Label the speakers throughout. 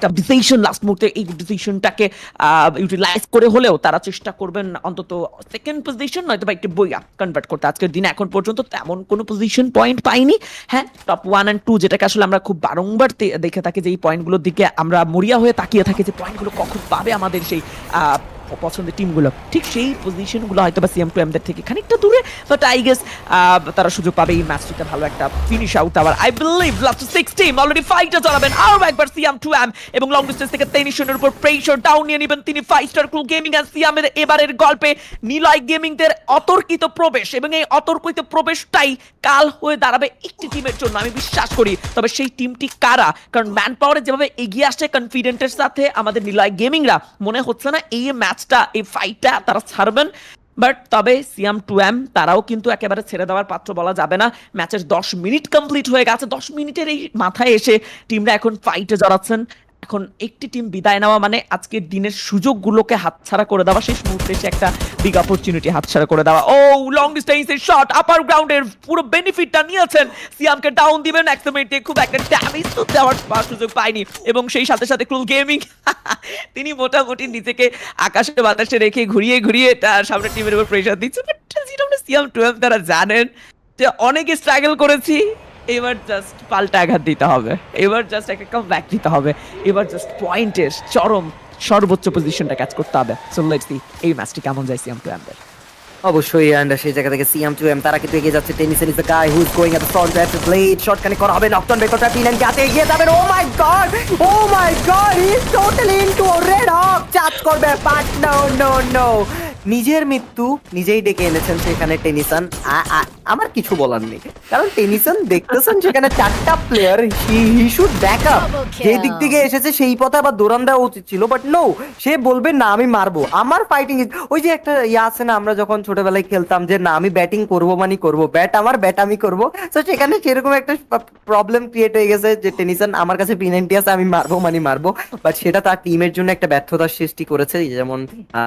Speaker 1: একটা decision last মুহূর্তে এই ডিসিশনটাকে ইউটিলাইজ করে হলেও তারা চেষ্টা করবেন অন্তত সেকেন্ড পজিশন নয়তো বা একটি বইয়া কনভার্ট করতে। আজকের দিনে এখন পর্যন্ত তেমন কোনো পজিশন পয়েন্ট পাইনি। হ্যাঁ টপ ওয়ান অ্যান্ড টু যেটাকে আসলে আমরা খুব বারংবার দেখে থাকি যে এই পয়েন্টগুলোর দিকে আমরা মরিয়া হয়ে তাকিয়ে থাকি যে পয়েন্টগুলো কখন পাবে আমাদের সেই পছন্দের টিমগুলো ঠিক সেই পজিশনগুলো হয়তো বা সিএম টু থেকে খানিকটা দূরে বাট আই গেস তারা সুযোগ পাবে এই ম্যাচটিতে ভালো একটা ফিনিশ আউট আবার। I believe last six team already ফাইটে চালাবেন আরও একবার সিএম টু এম এবং লং ডিস্টেন্স থেকে তেইশনের উপর প্রেশার ডাউন নিয়ে নেবেন তিনি five star clue gaming and সিএমের এবারের গল্পে নিলয় গেমিংদের অতর্কিত প্রবেশ এবং এই অতর্কিত প্রবেশটাই কাল হয়ে দাঁড়াবে একটি টিমের জন্য, আমি বিশ্বাস করি। তবে সেই টিমটি কারা? কারণ ম্যান পাওয়ারে যেভাবে এগিয়ে আসছে কনফিডেন্টের সাথে আমাদের নিলয় গেমিংরা মনে হচ্ছে না এই ম্যাচটা এই ফাইটটা তারা ছাড়বেন। বাট তবে সিয়াম টু এম তারাও কিন্তু একেবারে ছেড়ে দেওয়ার পাত্র বলা যাবে না। ম্যাচের দশ মিনিট কমপ্লিট হয়ে গেছে। দশ মিনিটের এই মাথায় এসে টিমরা এখন ফাইটে জড়াচ্ছেন। এখন একটি টিম বিদায় নেওয়া মানে আজকের দিনের সুযোগগুলোকে হাতছাড়া করে দেওয়া। শেষ মুহূর্তে এসে একটা বিগ অপরচুনিটি হাতছাড়া করে দেওয়া। ও লং ডিস্টেন্সের শট আপার গ্রাউন্ডের পুরো বেনিফিটটা নিয়েছেন। সিয়ামকে ডাউন দিবেন অ্যাক্সিমেন্টে খুব একটা ড্যামেজ তো দেওয়ার সুযোগ পায়নি। এবং সেই সাথে সাথে ক্রুল গেমিং তিনি মোটামুটি নিজেকে আকাশে বাতাসে রেখে ঘুরিয়ে ঘুরিয়ে তার সামনে টিমের উপর প্রেশার দিচ্ছে। বাট সিয়াম টুয়েলভ তারা জানেন যে অনেকে স্ট্রাগল করেছি। এবার জাস্ট পাল্টা আঘাত দিতে হবে। এবার জাস্ট একটা কাম ব্যাক দিতে হবে। এবার জাস্ট পয়েন্টের চরম সর্বোচ্চ পজিশনটা ক্যাচ করতে হবে। সো লেটস সি এই ম্যাচটি কেমন সিএম টুয়েলভের
Speaker 2: অবশ্যই অ্যান্ড সেই জায়গা থেকে সিএম টু এম তারা কিন্তু এগিয়ে যাচ্ছে। Tennis is the guy who is going at the front that blade shot connect করা হবে নকটন বেকটা পিলেন যাতে এগিয়ে যাবেন। ও my god oh my god he is totally into red hawk charge করবে বাট নো নো নো নিজের মৃত্যু নিজেই ডেকে এনেছেন সেখানে টেনিসন আমার কিছু বলার নেই। কারণ টেনিসন দেখতেছেন সেখানে চারটা player he should back up যে দিক থেকে এসেছে সেই পথে আবার দৌড়ান দেওয়া উচিত ছিল বাট নো সে বলবে না আমি মারবো। আমার ফাইটিং ওই যে একটা ইয়ে আছে না আমরা যখন ছোটবেলায় খেলতাম যে, না, আমি ব্যাটিং করব মানে করব। ব্যাট আমার ব্যাট আমি করব। তো সেখানে সেরকম একটা প্রবলেম ক্রিয়েট হয়ে গেছে যে টেনিসন আমার কাছে পিনাল্টি আছে, আমি মারবো মানে মারবো। বাট সেটা তার টিমের জন্য একটা ব্যর্থতার সৃষ্টি করেছে। যেমন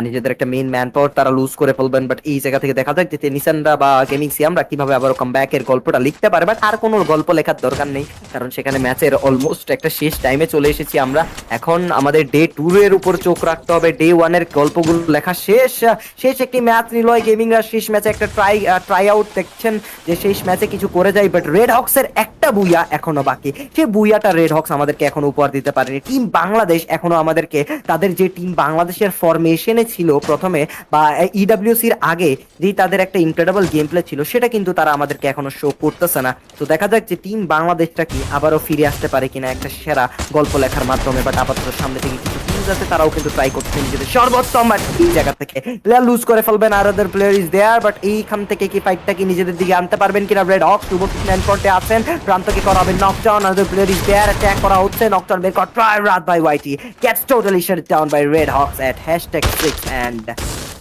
Speaker 2: নিজেদের একটা মেইন ম্যান পাওয়ার তারা লুজ করে ফেলবেন। বাট এই জায়গা থেকে দেখা যাক যে, টেনিসনরা বা গেমিং সিয়ামরা কীভাবে আবার কাম এর গল্পটা লিখতে পারে? বাট আর কোনো গল্প লেখার দরকার নেই। কারণ সেখানে ম্যাচের অলমোস্ট একটা শেষ টাইমে চলে এসেছি আমরা। এখন আমাদের ডে টু এর উপর চোখ রাখতে হবে। ডে ওয়ানের গল্পগুলো লেখা শেষ। শেষ একটি ম্যাচ নিলয় গেমিংরা শেষ ম্যাচে একটা ট্রাই ট্রাই আউট দেখছেন যে শেষ ম্যাচে কিছু করে যায় বাট রেড হক্স এর একটা বুইয়া এখনও বাকি। সেই বুইয়াটা রেড হক্স আমাদেরকে এখনও উপহার দিতে পারেনি। টিম বাংলাদেশ এখনও আমাদেরকে তাদের যে টিম বাংলাদেশের ফরমেশনে ছিল প্রথমে বা ইডব্লিউসির আগে যেই তাদের একটা ইনক্রেডিবল গেম প্লে ছিল, সেটা কিন্তু তারা আমাদেরকে এখনও শো করতেছে না। তো দেখা যাক যে টিম বাংলাদেশটা কি আবারও ফিরে আসতে পারে কিনা একটা সেরা গল্প লেখার মাধ্যমে বাট আপাতত সামনে থেকে কিছু টিমস আছে তারাও কিন্তু ট্রাই করছে নিজেদের সর্বোত্তম বাট এই জায়গা থেকে প্লেয়ার লুজ করে ফেলবেন, আর other player is there but এইখান থেকে কি ফাইটটা কি নিজেদের দিকে আনতে পারবেন কিনা রেড হক শুভ ম্যান পয়েন্টে আছেন, প্রান্তকে করা হবে knockdown other player is there attack করা হচ্ছে নকডাউন বের কর ট্রাই রাত by YT gets totally shut down by red hawks at hashtag six and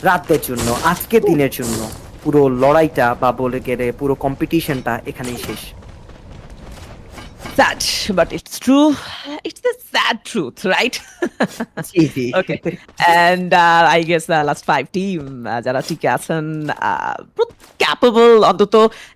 Speaker 2: রাতের জন্য আজকে দিনের জন্য, পুরো লড়াইটা বা বলে গেলে পুরো কম্পিটিশনটা এখানেই শেষ।
Speaker 1: Sad but it's true, it's the sad truth right? Okay. And uh, i guess uh, last five team uh, যারা টিকে আছেন ক্যাপেবল অন্তত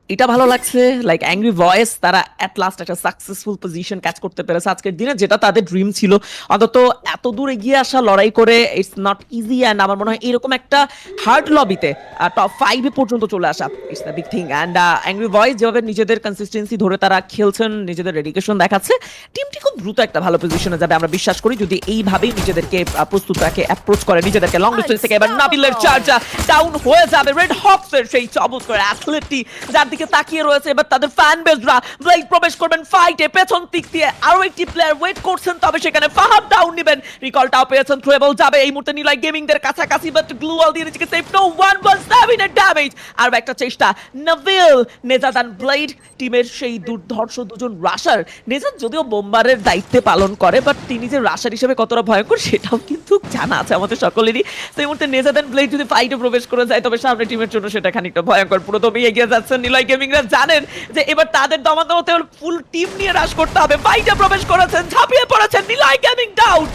Speaker 1: এটা ভালো লাগছে লাইক অ্যাংরি ভয়েস তারা অ্যাট লাস্ট একটা সাকসেসফুল পজিশন ক্যাচ করতে পেরেছে আজকের দিনে যেটা তাদের ড্রিম ছিল। অন্তত এত দূর এগিয়ে আসা লড়াই করে ইটস নট ইজি অ্যান্ড আমার মনে হয় এরকম একটা হার্ড লবিতে টপ ফাইভে পর্যন্ত চলে আসা it's the big thing and angry voice যেভাবে নিজেদের কনসিস্টেন্সি ধরে তারা খেলছেন নিজেদের ডেডিকেশন দেখাচ্ছে টিমটি খুব দ্রুত একটা ভালো পজিশনে যাবে। আমরা বিশ্বাস করি যদি এইভাবেই নিজেদেরকে প্রস্তুত রাখে অ্যাপ্রোচ করে, নিজেদেরকে লং ডিস্টেন্স থেকে এবার নাবিলের চার্জা ডাউন হয়ে যাবে। রেড হকসের সেই চমৎকার অ্যাথলেটটি যার দিকে তাকিয়ে রয়েছে। এবার তাদের ফ্যান বেসরা ব্লেড প্রবেশ করবেন ফাইটে পেছন দিক দিয়ে আরও একটি প্লেয়ার ওয়েট করছেন, তবে সেখানে ফাহাদ ডাউন নেবেন। রিকলটাও পেয়েছেন থ্রুয়েবল যাবে। এই মুহূর্তে নিলাই গেমিং দের কাছাকাছি বাট গ্লুয়াল দিয়ে নিজেকে safe no one one seven এর ড্যামেজ আর একটা চেষ্টা। নভিল নেজাদান ব্লেড টিমের সেই দুর্ধর্ষ দুজন রাশার নেজাদ যদিও বোম্বারের দায়িত্বে পালন করে বাট তিনি যে রাশার হিসেবে কতটা ভয়ঙ্কর সেটাও কিন্তু জানা আছে আমাদের সকলেরই। তো এই মুহূর্তে নেজাদান ব্লেড যদি ফাইটে প্রবেশ করে যায়, তবে সামনে টিমের জন্য সেটা খানিকটা ভয়ঙ্কর। পুরো তুমি এগিয়ে যাচ্ছেন নিলয় গেমিংরা জানেন যে এবার তাদের দমাদমতে ফুল টিম নিয়ে রাশ করতে হবে। ফাইটে প্রবেশ করেছেন, ঝাঁপিয়ে পড়েছেন নিলয় গেমিং ডাউন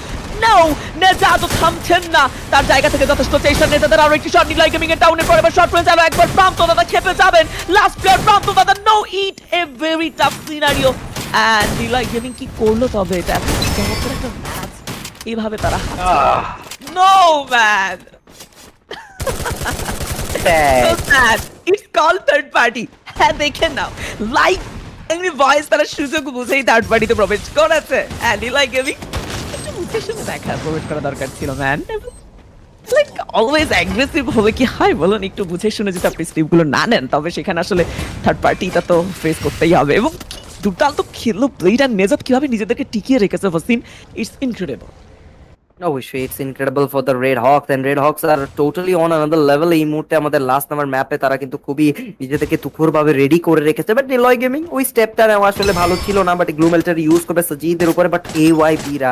Speaker 1: নো নেজা তো থামছেন না। তার জায়গা থেকে যথেষ্ট চেষ্টা নেতাদের আরও একটি শট নিলয় গেমিং এর ডাউনের পরে এবার শট রয়েছে আরও একবার প্রান্ত দাদা খেপে যাবেন। লাস্ট প্লেয়ার প্রান্ত দাদা no it a very tough scenario and Niloy gaming কি করল তবে এটা এত চমৎকার একটা ম্যাচ এইভাবে তারা no man. It's called third party. হ্যাঁ দেখে নাও। লাইক এমনি ভয়েস তারা সুযোগ বুঝেই থার্ড পার্টিতে প্রবেশ করেছে। অ্যান্ড লাইক গেমিং একটু মুখে শুনে দেখা প্রবেশ করা দরকার ছিল ম্যান লাইক অলওয়েজ অ্যাগ্রেসিভ হবে কি? হয় বলুন একটু বুঝে শুনে যদি আপনি স্টেপগুলো না নেন তবে সেখানে আসলে থার্ড পার্টিটা তো ফেস করতেই হবে। এবং দুর্দান্ত খেললো প্লেট আর নেজাত কীভাবে নিজেদেরকে টিকিয়ে রেখেছে ফসিন ইটস ইনক্রেডিবল
Speaker 2: অবশ্যই it's incredible for the red hawks and red hawks R totally on another level এই মুহূর্তে আমাদের লাস্ট নাম্বার ম্যাপে তারা কিন্তু খুবই নিজেদেরকে তুখোর ভাবে রেডি করে রেখেছে বাট নিলয় গেমিং ওই স্টেপটা নেওয়া আসলে ভালো ছিল না বাট গ্লুমেলটার ইউজ করবে সজিদের উপরে বাট এ ওয়াই বিরা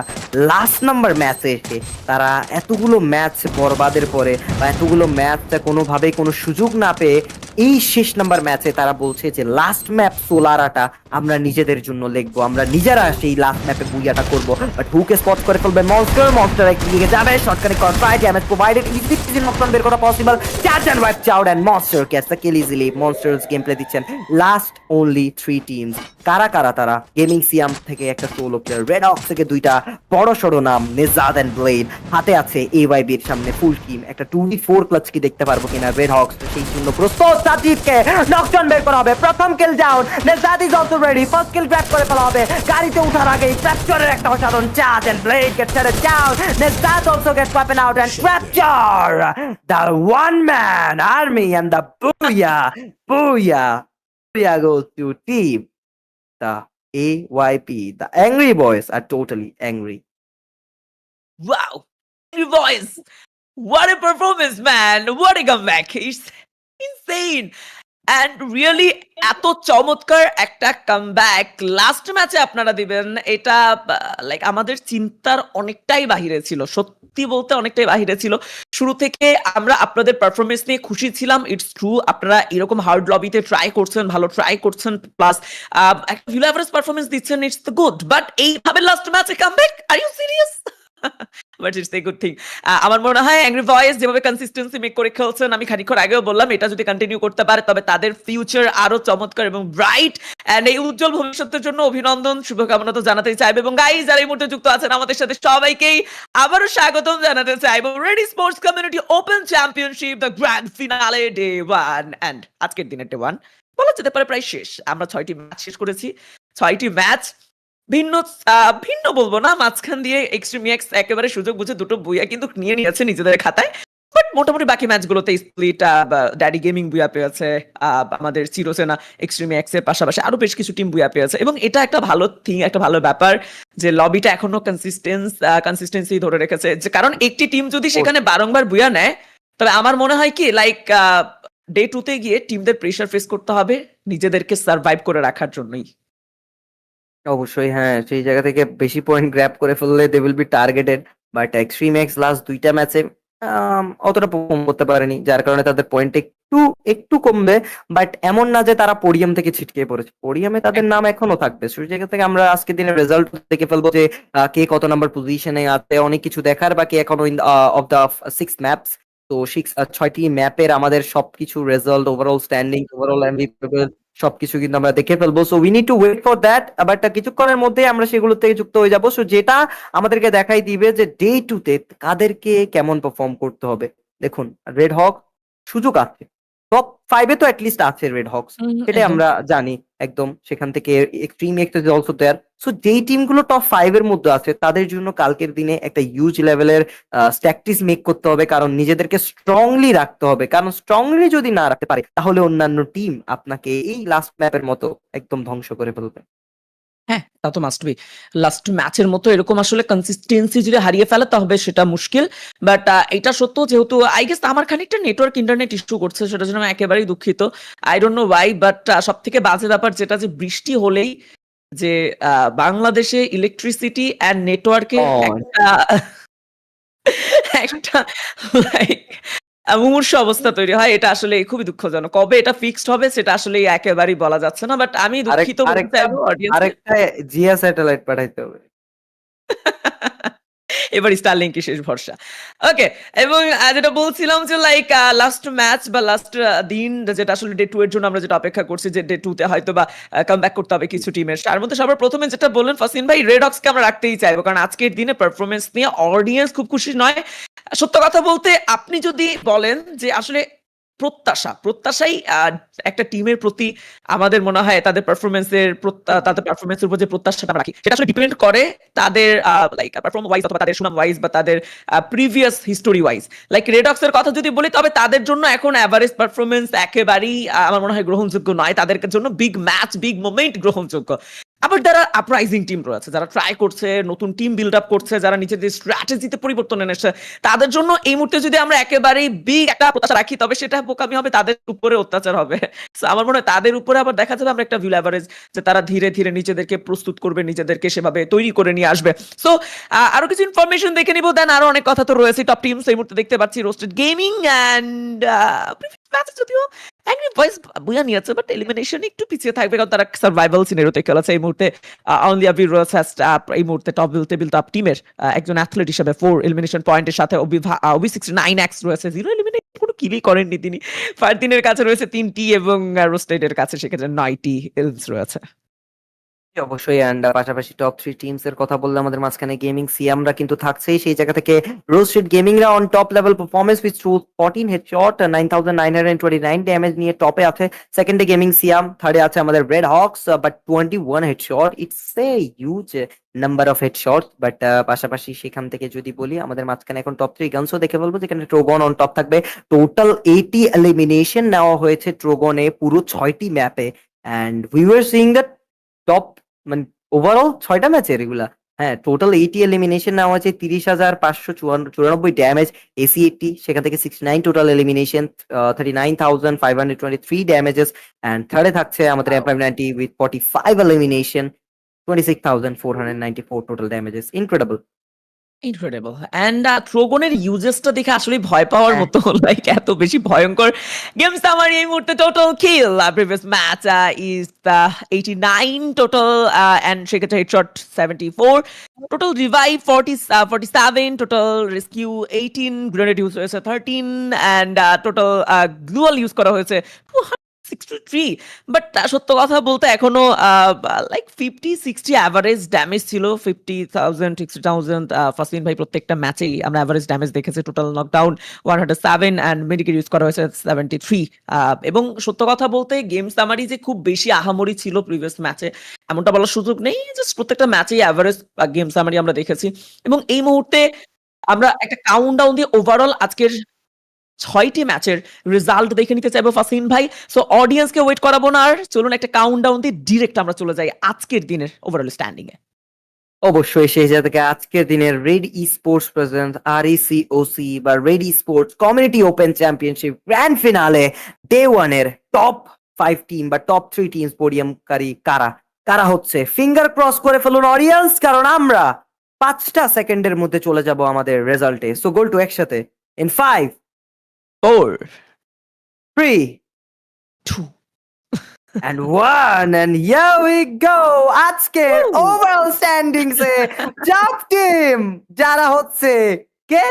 Speaker 2: লাস্ট নাম্বার ম্যাচে এসে তারা এতগুলো ম্যাচ বরবাদের পরে, বা এতগুলো ম্যাচটা কোনোভাবেই কোনো সুযোগ না পেয়ে এই শেষ নাম্বার ম্যাচে তারা বলছে যে লাস্ট ম্যাপ সোলারাটা আমরা নিজেদের জন্য লিখব। আমরা নিজেরা সেই লাস্ট ম্যাপে বুইয়াটা করব। বাট হুকে স্পট করে ফেলবে? মনস্টার মনস্টার একদিকে যাবে। শর্টকাটে কনফাইট damage provided easy season knockdown বের করা possible charge and wipe চাউড and monster gets the kill easily monsters game play দিচ্ছেন। লাস্ট ওনলি থ্রি টিমস কারা কারা তারা? গেমিং সিয়াম থেকে একটা সোলো প্লেয়ার রেড অক্স থেকে দুইটা বড় সড়ো নাম নেজাদ এন্ড ব্লেড হাতে আছে এ ওয়াই বির সামনে ফুল টিম একটা টু ফোর ক্লাচ কি দেখতে পারব কিনা? রেড হক্স সেই জন্য প্রস্তুত। সাজিদকে নকডাউন বের করা হবে প্রথম kill down Nejad is also ready first kill grab করে ফেলা হবে গাড়িতে ওঠার আগে ক্যাপচারের একটা অসাধারণ charge and blade get set down Nejad also get weapon out and capture the one man army and the booyah booyah booyah goes to team the AYP the angry boys are totally angry
Speaker 1: Wow. Your voice. What a performance, man. What a comeback. It's insane. And really এত চমৎকার একটা comeback last ম্যাচে আপনারা দিবেন, এটা like আমাদের চিন্তার অনেকটাই বাহিরে ছিল। সত্যি বলতে অনেকটাই বাহিরে ছিল। শুরু থেকে আমরা আপনাদের পারফরমেন্স নিয়ে খুশি ছিলাম। ইটস ট্রু আপনারা এরকম হার্ড লবিতে ট্রাই করছেন, ভালো ট্রাই করছেন প্লাস একটা ভিলো এভারেজ পারফরমেন্স দিচ্ছেন ইটস দ্য গুড বাট এইভাবে লাস্ট ম্যাচে comeback are you serious but it's a good thing আমার মনে হয় অ্যাংরি ভয়েস যেভাবে কনসিস্টেন্সি মেক করে খেলছেন, আমি আগেও বললাম, এটা যদি কন্টিনিউ করতে পারে, তবে তাদের ফিউচার আরও চমৎকার এবং ব্রাইট এই উজ্জ্বল ভবিষ্যতের জন্য অভিনন্দন, শুভকামনা তো জানাতেই চাইবে। এবং যারা এই মুহূর্তে যুক্ত আছেন, আমাদের সাথে সবাইকেই আবারও স্বাগতম জানাতে চাইব। Ready sports community open championship the grand finale day one and আজকের দিনের ডে ওয়ান বলা যেতে পারে প্রায় শেষ। আমরা ছয়টি ম্যাচ শেষ করেছি। ছয়টি ম্যাচ ভিন্ন আহ, ভিন্ন বলব না মাঝখান দিয়ে এক্সট্রিম এক্স একেবারে সুযোগ বুঝে দুটো বুয়া কিন্তু নিয়ে নিয়েছে নিজেদের খাতায়। বাট মোটামুটি বাকি ম্যাচগুলোতে স্প্লিট ড্যাডি গেমিং বুয়া পেয়েছে আমাদের চিরসেনা এক্সট্রিম এক্সের পাশাপাশি আরও বেশ কিছু টিম বুয়া পেয়েছে। এবং এটা একটা ভালো থিং একটা ভালো ব্যাপার যে লবিটা এখনও কনসিস্টেন্স কনসিস্টেন্সি ধরে রেখেছে। যে কারণ একটি টিম যদি সেখানে বারংবার বুয়া নেয় তবে আমার মনে হয় কি লাইক ডে টুতে গিয়ে টিমদের প্রেশার ফেস করতে হবে নিজেদেরকে সার্ভাইভ করে রাখার জন্যই।
Speaker 2: অবশ্যই হ্যাঁ সেই জায়গা থেকে বেশি পয়েন্ট গ্র্যাব করে ফেললে they will be targeted but extreme x last দুইটা ম্যাচে অতটা পারফর্ম করতে পারেনি, যার কারণে তাদের পয়েন্ট একটু একটু কমবে বাট এমন না যে তারা পোডিয়াম থেকে ছিটকে পড়েছে। পোডিয়ামে তাদের নাম এখনও থাকবে। সেই জায়গা থেকে আমরা আজকের দিনের রেজাল্ট দেখে ফেলব যে কে কত নাম্বার পজিশনে আছে, অনেক কিছু দেখার বাকি এখনও অফ দ্য সিক্স ম্যাপস তো সিক্স ছয়টি ম্যাপের আমাদের সবকিছু result overall standing overall MVP সবকিছু কিন্তু আমরা দেখে ফেলব। So we need to wait for that but কিছুক্ষণের মধ্যে আমরা সেগুলো থেকে যুক্ত হয়ে যাব। সো যেটা আমাদেরকে দেখাই দিবে যে ডে টু তে কাদেরকে কেমন পারফর্ম করতে হবে। দেখুন রেড হক সুযোগ আছে। টপ ফাইভে তো অ্যাটলিস্ট আছে রেড হকস সেটাই আমরা জানি একদম। সেখান থেকে এক্সট্রিম একটা অলসো দেয়ার সো যেই টিমগুলো টপ ফাইভ এর মধ্যে আছে, তাদের জন্য কালকের দিনে একটা ইউজ লেভেলের স্ট্যাকটিস মেক করতে হবে। কারণ নিজেদেরকে স্ট্রংলি রাখতে হবে। কারণ স্ট্রংলি যদি না রাখতে পারে, তাহলে অন্যান্য টিম আপনাকে এই লাস্ট ম্যাপের মতো একদম ধ্বংস করে ফেলবে।
Speaker 1: হ্যাঁ তা তো মাস্ট বি লাস্ট ম্যাচের মতো এরকম আসলে কনসিস্টেন্সি যদি হারিয়ে ফেলে তবে সেটা মুশকিল। বাট এটা সত্য যেহেতু আই গেস আমার খানিকটা নেটওয়ার্ক ইন্টারনেট ইস্যু করছে, সেটার জন্য একেবারেই দুঃখিত। I don't know why but সব থেকে বাজে ব্যাপার যেটা যে বৃষ্টি হলেই যে বাংলাদেশে ইলেকট্রিসিটি অ্যান্ড নেটওয়ার্কে
Speaker 2: Oh.
Speaker 1: একটা একটা লাইক মুমূর্ষ অবস্থা তৈরি হয় এটা আসলে খুবই দুঃখজনক কবে এটা ফিক্সড হবে সেটা আসলে একেবারেই বলা যাচ্ছে না বাট আমি দুঃখিত।
Speaker 2: আরেকটা জিয়া স্যাটেলাইট পাঠাইতে হবে
Speaker 1: এবার স্টারলিং কি শেষ ভরসা। ওকে এবং যেটা বলছিলাম যে লাইক লাস্ট ম্যাচ বা লাস্ট দিন যেটা আসলে ডে টু এর জন্য আমরা যেটা অপেক্ষা করছি যে ডে টু তে হয়তো বা কাম ব্যাক করতে হবে কিছু টিমের তার মধ্যে সবার প্রথমে যেটা বললেন ফাসিন ভাই রেড কে আমরা রাখতেই চাইব। কারণ আজকের দিনে পারফরমেন্স নিয়ে অডিয়েন্স খুব খুশি নয়। সত্য কথা বলতে, আপনি যদি বলেন যে, আসলে প্রত্যাশা, প্রত্যাশাই একটা টিমের প্রতি আমাদের মনে হয় তাদের পারফরমেন্সের তাদের পারফরমেন্সের উপর যে প্রত্যাশাটা রাখি, সেটা আসলে ডিপেন্ড করে তাদের লাইক পারফর্ম ওয়াইজ অথবা তাদের সুনাম ওয়াইজ বা তাদের previous history wise like Redox এর কথা যদি বলি, তবে তাদের জন্য এখন অ্যাভারেজ পারফরমেন্স একেবারেই আমার মনে হয় গ্রহণযোগ্য নয়। তাদের জন্য বিগ ম্যাচ বিগ মোমেন্ট গ্রহণযোগ্য। আবার যারা আপরাইজিং টিম রয়েছে, যারা ট্রাই করছে, নতুন টিম বিল্ড আপ করছে, যারা নিজেদের স্ট্র্যাটেজিতে পরিবর্তন এনেছে। তাদের জন্য এই মুহূর্তে যদি আমরা একেবারেই বিগ একটা প্রত্যাশা রাখি, তবে সেটা বোকামি হবে, তাদের উপরে অত্যাচার হবে। আমার মনে হয় তাদের উপরে আবার দেখা যাবে, আমরা একটা ভিউ অ্যাভারেজ যে তারা ধীরে ধীরে নিজেদেরকে প্রস্তুত করবে, নিজেদেরকে সেভাবে তৈরি করে নিয়ে আসবে। সো আরও কিছু ইনফরমেশন দেখে নিব দেন আরও অনেক কথা তো রয়েছে টপ টিমস এই মুহূর্তে দেখতে পাচ্ছি রোস্টেড গেমিং অ্যান্ড যদিও এলিমিনেশন একটু পিছিয়ে থাকবে, কারণ তারা সার্ভাইভাল সিনেরোতে খেলেছে এই মুহূর্তে অনলি আবি রোজ ফার্স্ট এই মুহূর্তে টপ টেবিল টপ টিমের একজন অ্যাথলেট হিসেবে ফোর এলিমিনেশন পয়েন্টের সাথে ওবি সিক্সটি নাইন এক্স রয়েছে জিরো এলিমিনেট কোনো কিলি করেননি তিনি। ফারদিনের কাছে রয়েছে তিনটি এবং রোস্টেডের কাছে সেক্ষেত্রে নয়টি এলস রয়েছে।
Speaker 2: অবশ্যই অ্যান্ড পাশাপাশি টপ থ্রি টিমস এর কথা বললে আমাদের মাঝখানে গেমিং সিয়ামরা কিন্তু থাকছেই। সেই জায়গা থেকে rose street গেমিংরা on top level performance with two fourteen head shot nine thousand nine hundred twenty nine damage নিয়ে টপে আছে। সেকেন্ডে গেমিং সিয়াম থার্ডে আছে আমাদের red hawks but twenty one head shot it's a huge number of head shot but পাশাপাশি সেখান থেকে যদি বলি, আমাদের মাঝখানে এখন টপ থ্রি গানসও দেখে বলব, যেখানে ট্রোগন অন টপ থাকবে। টোটাল এইটি এলিমিনেশন নেওয়া হয়েছে ট্রোগনে পুরো ছয়টি ম্যাপে and we were seeing that top মানে ওভারঅল ছয়টা ম্যাচের এগুলা হ্যাঁ টোটাল এইটি এলিমিনেশন নেওয়া হয়েছে তিরিশ হাজার পাঁচশো চুরানব্বই ড্যামেজ এসি এইটটি সেখান থেকে sixty nine total elimination thirty nine thousand five hundred twenty three damages and থার্ডে থাকছে আমাদের F ninety with forty five elimination twenty six thousand four hundred ninety four total damages incredible
Speaker 1: incredible and ট্রোগনের ইউজেসটা দেখে আসলে ভয় পাওয়ার
Speaker 2: হ্যাঁ।
Speaker 1: মতো like এত বেশি ভয়ঙ্কর গেমস আমার এই মুহূর্তে total kill previous match is eighty nine total and সেক্ষেত্রে headshot seventy four total revive forty forty seven total rescue eighteen grenade use হয়েছে thirteen and total gloo wall use করা হয়েছে সিক্সটি থ্রি বাট সত্য কথা বলতে এখনও like fifty sixty average damage ছিল fifty thousand sixty thousand ফাসিন ভাই প্রত্যেকটা ম্যাচেই আমরা অ্যাভারেজ ড্যামেজ দেখেছি total knockdown one hundred seven and medical use করা হয়েছে সেভেন্টি থ্রি এবং সত্য কথা বলতে গেমস আমারই যে খুব বেশি আহামরি ছিল প্রিভিয়াস ম্যাচে এমনটা বলার সুযোগ নেই জাস্ট প্রত্যেকটা ম্যাচেই অ্যাভারেজ গেমস আমারই আমরা দেখেছি। এবং এই মুহূর্তে আমরা একটা কাউন্ট ডাউন দিয়ে ওভারঅল আজকের ছয়টি ম্যাচের রেজাল্ট দেখে নিতে চাইব ফাসিন ভাই। সো অডিয়েন্সকে ওয়েট করাবো না আর। চলুন একটা কাউন্ট ডাউন দিয়ে ডিরেক্ট আমরা চলে যাই আজকের দিনের ওভারঅল স্ট্যান্ডিং এ
Speaker 2: অবশ্যই সেই জায়গা আজকের দিনের রেড ই স্পোর্টস প্রেজেন্ট আর ইসিওসি বা Red e sports community open championship grand finale day ওয়ানের টপ ফাইভ টিম বা টপ থ্রি টিমস পোডিয়ামকারী কারা? কারা হচ্ছে? ফিঙ্গার ক্রস করে ফেলুন অডিয়েন্স কারণ আমরা পাঁচটা সেকেন্ডের মধ্যে চলে যাব আমাদের রেজাল্টে সো গোল টু একসাথে। In five
Speaker 1: Four
Speaker 2: three
Speaker 1: two
Speaker 2: and one and here we go আজকে
Speaker 1: Woo!
Speaker 2: ওভারঅল স্ট্যান্ডিংস এ জব টিম যারা হচ্ছে কে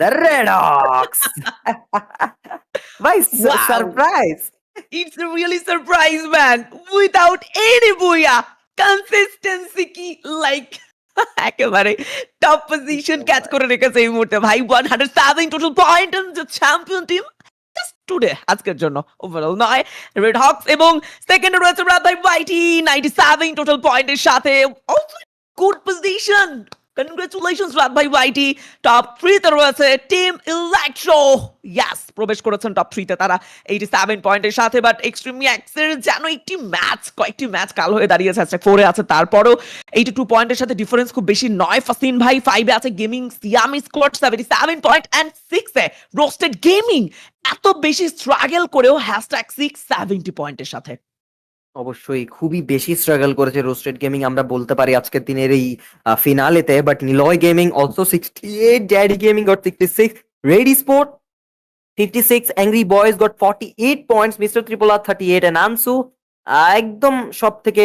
Speaker 2: দ্য রেড হক্স ভাই
Speaker 1: Wow.
Speaker 2: Surprise
Speaker 1: it's really surprise man without any বুয়া কনসিস্টেন্সি কি লাইক একেবারে top position catch করে রেখেছে এই মুহূর্তে। ভাই one hundred seven total point champion team today আজকের জন্য। ওভারঅল নয় রেড হক্স এবং সেকেন্ডে রয়েছে রাত ভাই ওয়াইটি নাইনটি সেভেন টোটাল পয়েন্টের সাথে। গুড পজিশন কনগ্রেচুলেশনস রাত ভাই ওয়াইটি টপ থ্রিতে রয়েছে টিম ইলেকট্রো ইয়াস প্রবেশ করেছেন টপ থ্রিতে তারা। এইটি সেভেন পয়েন্টের সাথে বাট এক্সট্রিমি এক্সের যেন একটি ম্যাচ কয়েকটি ম্যাচ কাল হয়ে দাঁড়িয়েছে, আজকে ফোরে আছে। তারপরও এইটি টু পয়েন্টের সাথে ডিফারেন্স খুব বেশি নয়। ফাসিন ভাই ফাইভে আছে gaming সিয়ামি squad seventy seven point and সিক্সে রোস্টেড গেমিং এত বেশি স্ট্রাগল করেও হ্যাশট্যাগ সিক্স সেভেন্টি পয়েন্টের সাথে।
Speaker 2: অবশ্যই খুবই বেশি স্ট্রাগল করেছে রোস্টেড গেমিং আমরা বলতে পারি আজকের দিনের এই ফিনালেতে but Niloy gaming also sixty eight daddy gaming got sixty six ready sport fifty six angry boys got forty eight points mister ত্রিপোলা thirty eight and আনসু একদম সব থেকে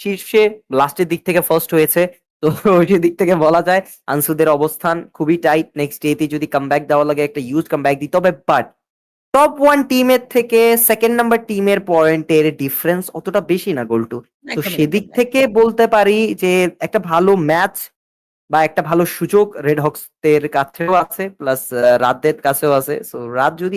Speaker 2: শীর্ষে লাস্টের দিক থেকে ফার্স্ট হয়েছে। তো ওই সেদিক থেকে বলা যায় আনসুদের অবস্থান খুবই টাইট নেক্সট ডেতে যদি কামব্যাক দেওয়া লাগে, একটা ইউজ কামব্যাক দিতে হবে বাট টপ ওয়ান টিম এর থেকে সেকেন্ড নাম্বার টিমের পয়েন্টের ডিফারেন্স অতটা বেশি না গোলটু। তো সেদিক থেকে বলতে পারি যে একটা ভালো ম্যাচ বা একটা ভালো সুযোগ রেড হক্সদের কাছেও আছে প্লাস রাতদের কাছেও আছে। সো রাত যদি